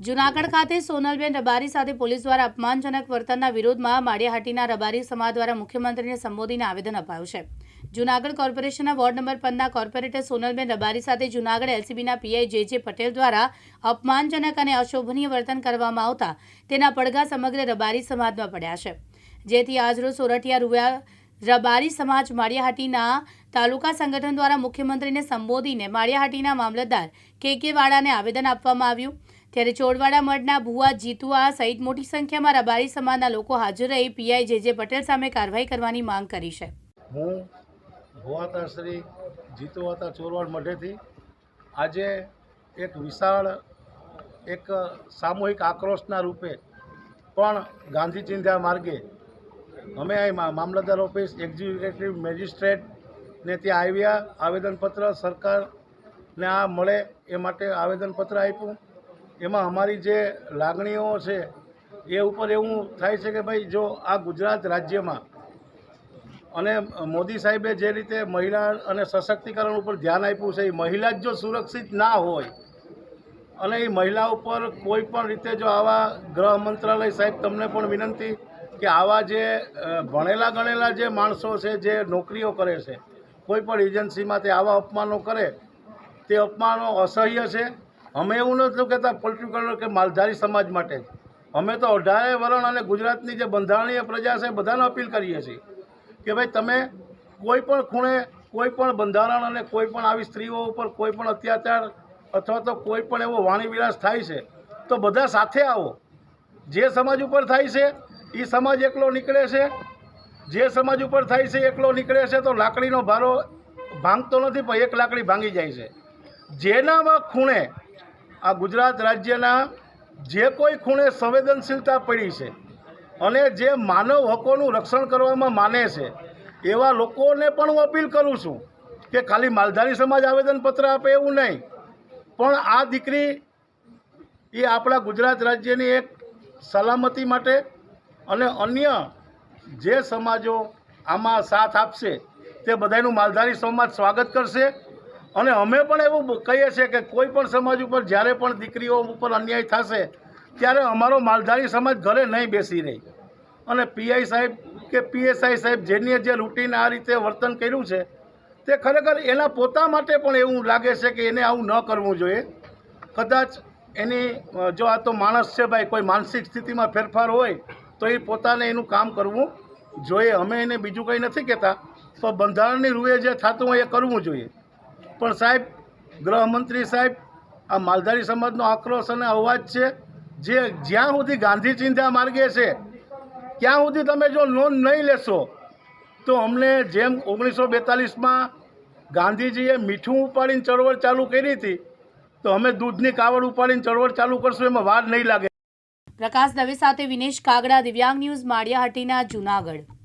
જુનાગઢ ખાતે સોનલબેન રબારી સાથે પોલીસ દ્વારા અપમાનજનક વર્તનના વિરોધમાં માળિયાહાટીના રબારી સમાજ દ્વારા મુખ્યમંત્રીને સંબોધીને આવેદન અપાયું છે. જુનાગઢ કોર્પોરેશનના વોર્ડ નંબર પંદરના કોર્પોરેટર સોનલબેન રબારી સાથે જુનાગઢ એલસીબીના પીઆઈ જે જે પટેલ દ્વારા અપમાનજનક અને અશોભનીય વર્તન કરવામાં આવતા તેના પડઘા સમગ્ર રબારી સમાજમાં પડ્યા છે. જેથી આજરોજ સોરઠિયા રૂયા રબારી સમાજ માળિયાહાટીના તાલુકા સંગઠન દ્વારા મુખ્યમંત્રીને સંબોધીને માળિયાહાટીના મામલતદાર કે કે વાળાને આવેદન આપવામાં આવ્યું. ત્યારે ચોડવાડા મઢના ભુવા, જીતુઆ સહિત મોટી સંખ્યામાં રબારી સમાજના લોકો હાજર રહી પીઆઈ જે જે પટેલ સામે કાર્યવાહી કરવાની માંગ કરી છે. હું ભુવાતા શ્રી જીતુવાતા ચોરવાડ મઢેથી આજે એક વિશાળ, એક સામૂહિક આક્રોશના રૂપે પણ ગાંધી ચિંધ્યા માર્ગે અમે અહીં મામલતદાર ઓફિસ, એક્ઝિક્યુટિવ મેજિસ્ટ્રેટને ત્યાં આવ્યા. આવેદનપત્ર સરકારને આ મળે એ માટે આવેદનપત્ર આપ્યું. એમાં અમારી જે લાગણીઓ છે, એ ઉપર એવું થાય છે કે ભાઈ જો આ ગુજરાત રાજ્યમાં અને મોદી સાહેબે જે રીતે મહિલા અને સશક્તિકરણ ઉપર ધ્યાન આપ્યું છે, એ મહિલા જ જો સુરક્ષિત ના હોય અને એ મહિલા ઉપર કોઈ પણ રીતે જો આવા ગૃહ મંત્રાલય સાહેબ તમને પણ વિનંતી કે આવા જે ભણેલા ગણેલા જે માણસો છે, જે નોકરીઓ કરે છે, કોઈ પણ એજન્સીમાં તે આવા અપમાનો કરે, તે અપમાનો અસહ્ય છે. અમે એવું નથી કહેતા પોલિટિકલ કે માલધારી સમાજ માટે. અમે તો અઢારે વરણ અને ગુજરાતની જે બંધારણીય પ્રજા છે બધાને અપીલ કરીએ છીએ કે ભાઈ તમે કોઈ પણ ખૂણે કોઈ પણ બંધારણ અને કોઈ પણ આવી સ્ત્રીઓ ઉપર કોઈ પણ અત્યાચાર અથવા તો કોઈ પણ એવો વાણીવિલાસ થાય છે, તો બધા સાથે આવો. જે સમાજ ઉપર થાય છે એ સમાજ એકલો નીકળે છે. જે સમાજ ઉપર થાય છે, એકલો નીકળે છે, તો લાકડીનો ભારો ભાંગતો નથી, પણ એક લાકડી ભાંગી જાય છે. જેનામાં ખૂણે આ ગુજરાત રાજ્યના જે કોઈ ખૂણે સંવેદનશીલતા પડી છે અને જે માનવ હકોનું રક્ષણ કરવામાં માને છે, એવા લોકોને પણ હું અપીલ કરું છું કે ખાલી માલધારી સમાજ આવેદનપત્ર આપે એવું નહીં, પણ આ દીકરી એ આપણા ગુજરાત રાજ્યની એક સલામતી માટે અને અન્ય જે સમાજો આમાં સાથ આપશે તે બધાનું માલધારી સમાજ સ્વાગત કરશે. અને અમે પણ એવું કહીએ છીએ કે કોઈ પણ સમાજ ઉપર જ્યારે પણ દીકરીઓ ઉપર અન્યાય થશે, ત્યારે અમારો માલધારી સમાજ ઘરે નહીં બેસી રહી. અને પીઆઈ સાહેબ કે પીએસઆઈ સાહેબ જેની જે રૂટીન આ રીતે વર્તન કર્યું છે, તે ખરેખર એના પોતા માટે પણ એવું લાગે છે કે એને આવું ન કરવું જોઈએ. કદાચ એની જો આ તો માણસ છે ભાઈ, કોઈ માનસિક સ્થિતિમાં ફેરફાર હોય, તો એ પોતાને એનું કામ કરવું જોઈએ. અમે એને બીજું કંઈ નથી કહેતા, પણ બંધારણની રૂએ જે થતું હોય એ કરવું જોઈએ. પણ સાહેબ, ગૃહમંત્રી સાહેબ, આ માલધારી સમાજનો આક્રોશ અને અવાજ છે, જે જ્યાં સુધી ગાંધી ચિંતા માર્ગે છે, ત્યાં સુધી તમે જો લોન નહીં લેશો, તો અમને જેમ ઓગણીસો બેતાલીસમાં ગાંધીજીએ મીઠું ઉપાડીને ચળવળ ચાલુ કરી હતી, તો અમે દૂધની કાવડ ઉપાડીને ચળવળ ચાલુ કરશું એમાં વાર નહીં લાગે. પ્રકાશ દવે સાથે વિનેશ કાગડા, દિવ્યાંગ ન્યૂઝ માળિયાહાટીના જુનાગઢ.